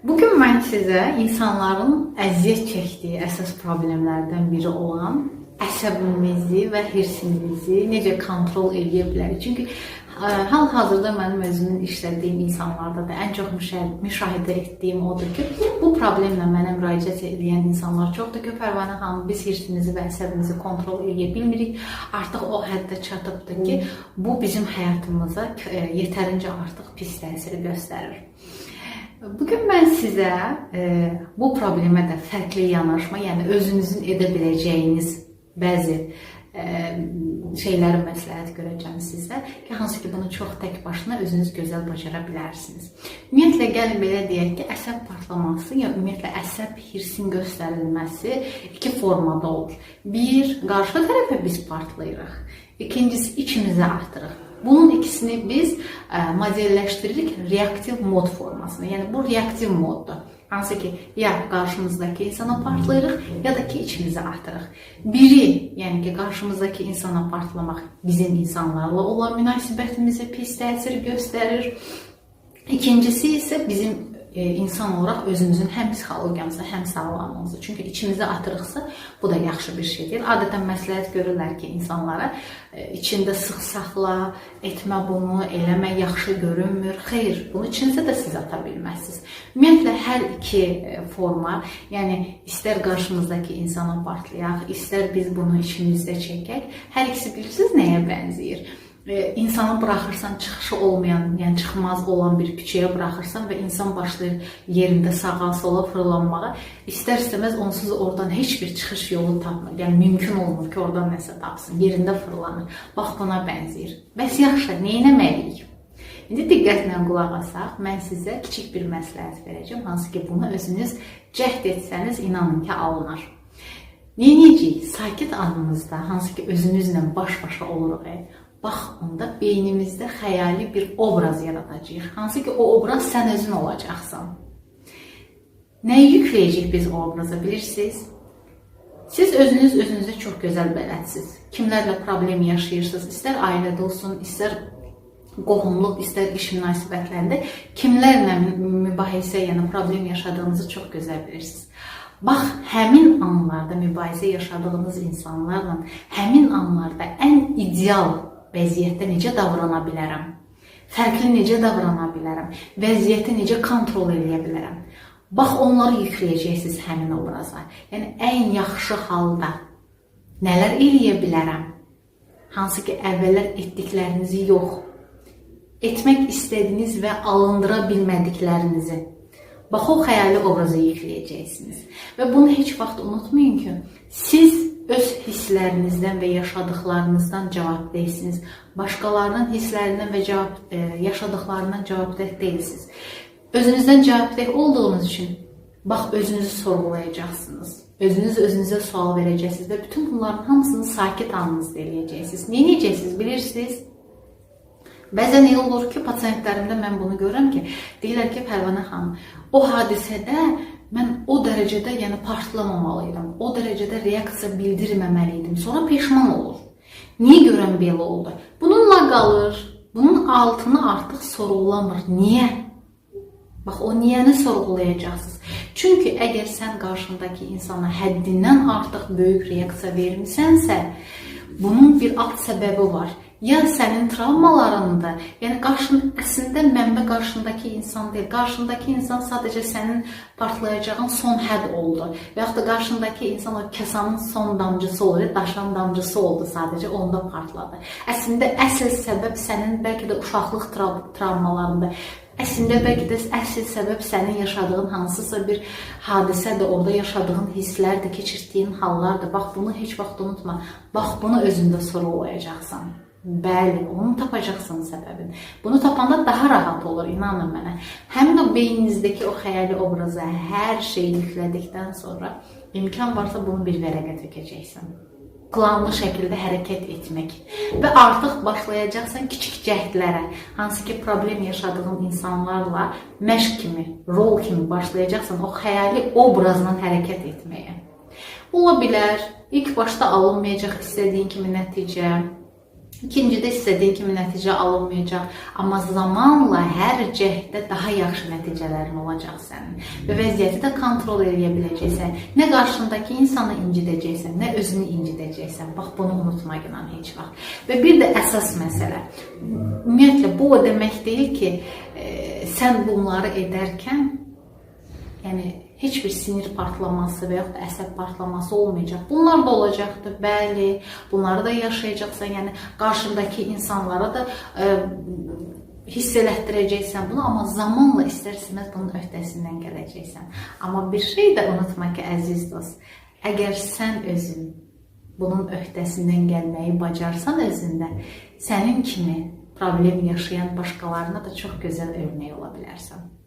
Bugün mən sizə insanların əziyyət çəkdiyi əsas problemlərdən biri olan əsəbimizi və hirsimizi necə kontrol edə bilərik? Çünki ə, hal-hazırda mənim özümün işlədiyim insanlarda da ən çox müşah- müşahidə etdiyim odur ki, bu problemlə mənə müraciət edən insanlar çoxdur ki, Pərvanə xanım biz hirsimizi və əsəbimizi kontrol edə bilmirik. Artıq o həddə çatıbdır ki, bu bizim həyatımıza ə, yetərincə artıq pis təsir göstərir. Bugün mən sizə e, bu problemə də fərqli yanaşma, yəni özünüzün edə biləcəyiniz bəzi e, şeyləri məsləhət görəcəm sizə ki, hansı ki bunu çox tək başına özünüz gözəl bacara bilərsiniz. Ümumiyyətlə gəlin belə deyək ki, əsəb partlaması ya ümumiyyətlə əsəb hirsin göstərilməsi iki formada olur. Bir, qarşı tərəfə biz partlayırıq. İkincisi içimizə atırıq. Bunun ikisini biz ə, modelləşdiririk reaktiv mod formasına. Yəni bu reaktiv moddur. Hansı ki, ya qarşımızdakı insana partlayırıq, ya da ki içimizə atırıq. Biri, yəni ki, qarşımızdakı insana partlamaq bizim insanlarla olan münasibətimizə pis təsir göstərir. İkincisi isə bizim e, insan olaraq özümüzün həm psixologiyamıza, həm sağlamlığımıza. Çünki içimizə atırıqsa, bu da yaxşı bir şey deyil. Adətən məsləhət görürlər ki, insanlara e, içində sıx saxla, etmə bunu, eləmə yaxşı görünmür. Xeyr, bunu içinizə də siz ata bilməzsiniz. Ümumiyyətlə hər iki e, forma, yəni istər qarşımızdakı insana partlayaq, istər biz bunu içimizdə çəkək, hər ikisi bilirsiniz nəyə bənzəyir? E, insanı buraxırsan çıxışı olmayan, yəni çıxmaz olan bir küçəyə buraxırsan və insan başlayır yerində sağa sola fırlanmağa. İstər-istəməz onsuz oradan heç bir çıxış yolu tapmır. Yəni mümkün olmur ki, oradan nəsə tapsın. Yerində fırlanır. Bax buna bənzəyir. Bəs yaxşı, nə etməliyik? İndi diqqətlə qulaq asaq, mən sizə kiçik bir məsləhət verəcəm, hansı ki, bunu özünüz cəhd etsəniz, inanın ki, alınır. Neyəcəyik? Sakit anınızda, hansı ki, özünüzlə baş-başa oluruq. Bax, onda beynimizdə xəyali bir obraz yaradacağıq. Hansı ki, o obraz sən özün olacaqsan. Nəyi yükləyəcək biz o obraza bilirsiniz? Siz özünüz özünüzə çox gözəl bələdsiniz. Kimlərlə problem yaşayırsınız? İstər ailədə olsun, istər qohumluq, istər iş münasibətlərində kimlərlə mübahisə, yəni problem yaşadığınızı çox gözəl bilirsiniz. Bax, həmin anlarda mübahisə yaşadığınız insanlarla həmin anlarda ən ideal vəziyyətdə necə davrana bilərəm? Fərqli necə davrana bilərəm? Vəziyyəti necə kontrol edə bilərəm? Bax, onları yükləyəcəksiniz həmin obraza. Yəni ən yaxşı halda nələr eləyə bilərəm? Hansı ki, əvvəllər etdiklərinizi yox, etmək istədiyiniz və alındıra bilmədiklərinizi. Bax o xəyali obraza yükləyəcəksiniz. Və bunu heç vaxt unutmayın ki, siz öz hisslərinizdən və yaşadıklarınızdan cavabdehsiniz. Başqalarının hisslərindən və cavab e, yaşadıklarından cavabdeh deyilsiniz. Özünüzdən cavabdeh olduğunuz üçün bax özünüzü sorğulayacaqsınız. Özünüz özünüzə sual verəcəksiniz və bütün bunların hamısını sakit anınızda eləyəcəksiniz. Nə edəcəksiniz bilirsiniz? Bəzən elə olur ki, pasientlərimdə mən bunu görürəm ki, deyirlər ki, Pərvanə xanım, o hadisədə mən o dərəcədə, yəni partlamamalı O dərəcədə reaksiya bildirməməli. Sonra peşman olur. Niyə görəm belə oldu? Bununla qalır. Bunun altını artıq sorğulamır. Niyə? Bax o niyəni sorğulayacaqsınız. Çünki əgər sən qarşındakı insana həddindən artıq böyük reaksiya vermisənsə, bunun bir alt səbəbi var ya sənin travmalarında, yəni qarşın əslində mənbə qarşındakı insan deyil. Qarşındakı insan sadəcə sənin partlayacağın son hədd oldu. Və yaxud da qarşındakı insan o kasanın son damcısı olur, daşan damcısı oldu sadəcə onda partladı. Əslində əsl səbəb sənin bəlkə də uşaqlıq trav travmalarında Əslində bəlkə də əsl səbəb sənin yaşadığın hansısa bir hadisədir, orada yaşadığın hisslərdir, keçirdiyin hallardır. Bax bunu heç vaxt unutma. Bax bunu özündə sorğulayacaqsan. Bəli, onu tapacaqsınız səbəbini. Bunu tapanda daha rahat olur, inanın mənə. Həmin o beyninizdəki o xəyali obraza hər şeyi yüklədikdən sonra imkan varsa bunu bir vərəqə tökəcəksən. Planlı şəkildə hərəkət etmək və artıq başlayacaqsan kiçik cəhdlərə, hansı ki problem yaşadığın insanlarla məşq kimi, rol kimi başlayacaqsan o xəyali obrazla hərəkət etməyə. Ola bilər, ilk başda alınmayacaq istədiyin kimi nəticə, İkincidə istədiyin kimi nəticə alınmayacaq, amma zamanla hər cəhddə daha yaxşı nəticələrin olacaq sənin. Və vəziyyəti də kontrol edə biləcəksən. Nə qarşındakı insanı incidəcəksən, nə özünü incidəcəksən. Bax bunu unutma inan heç vaxt. Və bir də əsas məsələ. Ümumiyyətlə bu o demək deyil ki, e, sən bunları edərkən yəni heç bir sinir partlaması və yaxud da əsəb partlaması olmayacaq. Bunlar da olacaqdır, bəli. Bunları da yaşayacaqsan. Yəni qarşındakı insanlara da ə, hiss elətdirəcəksən bunu, amma zamanla istər-istəməz bunun öhdəsindən gələcəksən. Amma bir şey də unutma ki, əziz dost, əgər sən özün bunun öhdəsindən gəlməyi bacarsan özündə, sənin kimi problem yaşayan başqalarına da çox gözəl örnek ola bilərsən.